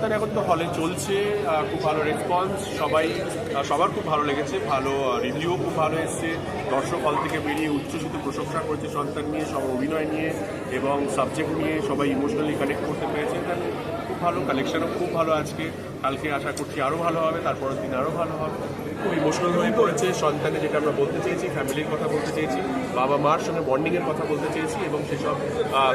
সন্তান এখন তো হলে চলছে খুব ভালো রেসপন্স সবাই সবার খুব ভালো লেগেছে, ভালো রিভিউও খুব ভালো এসছে। দর্শক হল থেকে বেরিয়ে উচ্ছ্বসিত প্রশংসা করছে সন্তান নিয়ে, সব অভিনয় নিয়ে এবং সাবজেক্ট নিয়ে সবাই ইমোশনালি কানেক্ট করতে পেরেছে। খুব ভালো কালেকশনও খুব ভালো আজকে। কালকে আশা করছি আরও ভালো হবে তারপরের দিন আরও ভালো হবে। খুব ইমোশনাল হয়ে পড়েছে সন্তানে যেটা আমরা বলতে চেয়েছি ফ্যামিলির কথা বলতে চেয়েছি বাবা মার সঙ্গে বন্ডিংয়ের কথা বলতে চেয়েছি এবং সেসব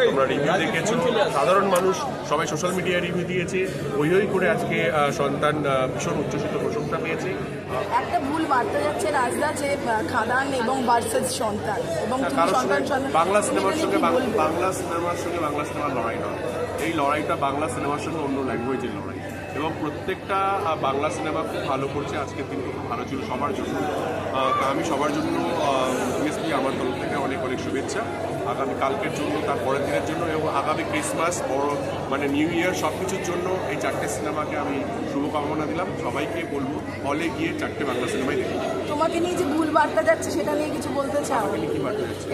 তোমরা রিভিউ দেখেছ। সাধারণ মানুষ সবাই সোশ্যাল মিডিয়ায় রিভিউ দিয়েছে ওই ওই করে আজকে সন্তান ভীষণ উচ্ছ্বসিত প্রশংসা পেয়েছে। একটা ভুল বার্তা যাচ্ছে রাজদা যে খাদান এবং ভার্সেস সন্তান এবং সন্তান বাংলা সিনেমার সঙ্গে? বাংলা সিনেমার সঙ্গে বাংলা সিনেমার লড়াই নয়। এই লড়াইটা বাংলা সিনেমার সঙ্গে অন্য ল্যাঙ্গুয়েজের লড়াই। এবং প্রত্যেকটা বাংলা সিনেমা খুব ভালো করছে। আজকের কিন্তু খুব ভালো ছিল সবার জন্য। আমি সবার জন্য অবভিয়াসলি আমার তরফ থেকে অনেক অনেক শুভেচ্ছা। আগামী কালকের জন্য তার পরের দিনের জন্য এবং আগামী ক্রিসমাস বড় মানে নিউ ইয়ার সব কিছুর জন্য এই চারটে সিনেমাকে আমি শুভকামনা দিলাম। সবাইকে বলব হলে গিয়ে চারটে বাংলা সিনেমাই দেখি। তোমাকে নিয়ে যে ভুল বার্তা যাচ্ছে সেটা নিয়ে কিছু বলতে চাও?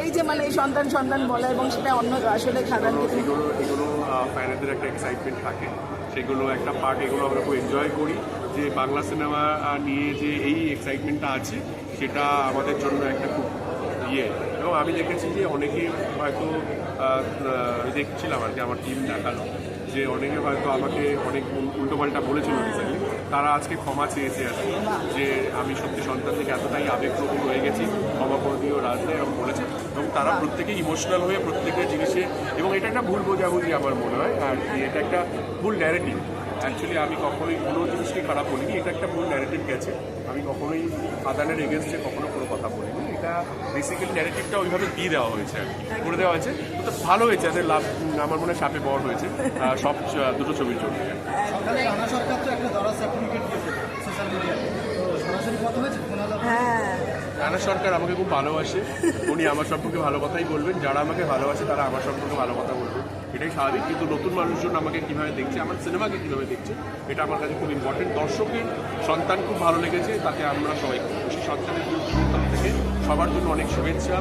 এই যে মানে এই সন্তান সন্তান বলা এবং সেটা অন্য আসলে তুমি এগুলো এগুলো ফ্যানেদের একটা এক্সাইটমেন্ট থাকে। সেগুলো, একটা পার্ট এগুলো আমরা খুব এনজয় করি। যে বাংলা সিনেমা নিয়ে যে এই এক্সাইটমেন্টটা আছে, সেটা আমাদের জন্য একটা খুব ইয়ে। এবং আমি দেখেছি যে অনেকে হয়তো দেখছিলাম আর কি, আমার টিম দেখাল। যে অনেকে হয়তো আমাকে অনেক উল্টোপাল্টা বলেছিল রিসেন্টলি তারা আজকে ক্ষমা চেয়েছে আর যে আমি সত্যি সন্তান থেকে এতটাই আবেগপ্রবণ হয়ে গেছি, ক্ষমা করে দিও রাজনে এরকম বলেছে। এবং তারা প্রত্যেকে ইমোশনাল হয়ে প্রত্যেকের জিনিসে এবং এটা একটা ভুল বোঝাবুঝি আমার মনে হয়, আর এটা একটা ভুল ন্যারেটিভ অ্যাকচুয়ালি আমি কখনোই কোনো জিনিসটি খারাপ বলিনি। এটা একটা ভুল ন্যারেটিভ গেছে। আমি কখনোই আদানের এগেনস্টে কখনো কোনো কথা বলিনি। এটা বেসিক্যালি ন্যারেটিভটা ওইভাবে দিয়ে দেওয়া হয়েছে। করে দেওয়া হয়েছে। তো ভালো হয়েছে। যাদের লাভ আমার মনে হয় সাপে বর হয়েছে। সব দুটো ছবির জন্য সরকার রানা সরকার তো একটা দরা সার্টিফিকেট দিয়েছে সোশ্যাল মিডিয়ায় তো সরাসরি কথা হয়েছে ফোন আলাপ হ্যাঁ রানা সরকার আমাকে খুব ভালোবাসে। উনি আমার সম্পর্কে ভালো কথাই বলবেন। যারা আমাকে ভালোবাসে, তারা আমার সম্পর্কে ভালো কথা বলবেন এটাই স্বাভাবিক। কিন্তু নতুন মানুষজন আমাকে কীভাবে দেখছে, আমার সিনেমাকে কীভাবে দেখছে, এটা আমার কাছে খুব ইম্পর্টেন্ট দর্শকের সন্তান খুব ভালো লেগেছে, তাকে আমরা সবাই খুব খুশি সন্তানের থেকে সবার জন্য অনেক শুভেচ্ছা।